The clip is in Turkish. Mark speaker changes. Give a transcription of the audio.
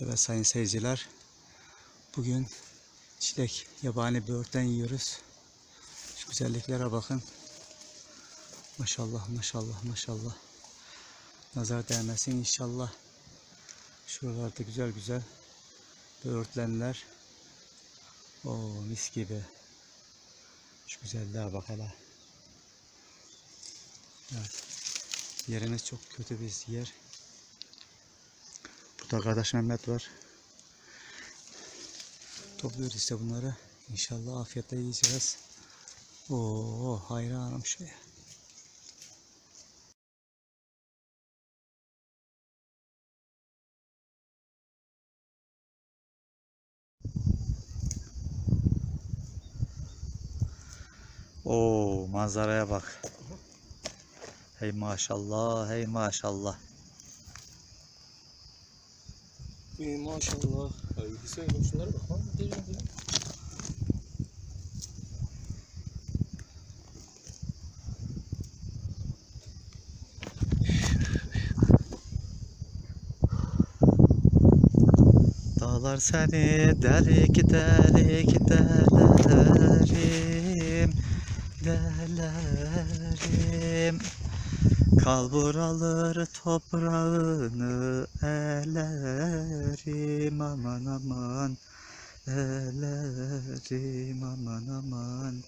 Speaker 1: Evet sayın seyirciler. Bugün çilek yabani böğürtlen yiyoruz. Şu güzelliklere bakın. Maşallah maşallah maşallah. Nazar değmesin inşallah. Şuralarda güzel güzel böğürtlenler. Oo mis gibi. Şu güzelliğe bak hele. Evet. Yerimiz çok kötü bir yer. Burada kardeş Mehmet var. Topluyoruz işte bunları. İnşallah afiyetle yiyeceğiz. Oo hayranım şuraya. Oo manzaraya bak. Hey maşallah, hey maşallah.
Speaker 2: İyi maşallah. Ay güzel şunlara bak lan. Değil mi?
Speaker 1: Dağlar seni delik delik delerim Delerim Kalburalar toprağını elerim Aman aman. Elerim aman aman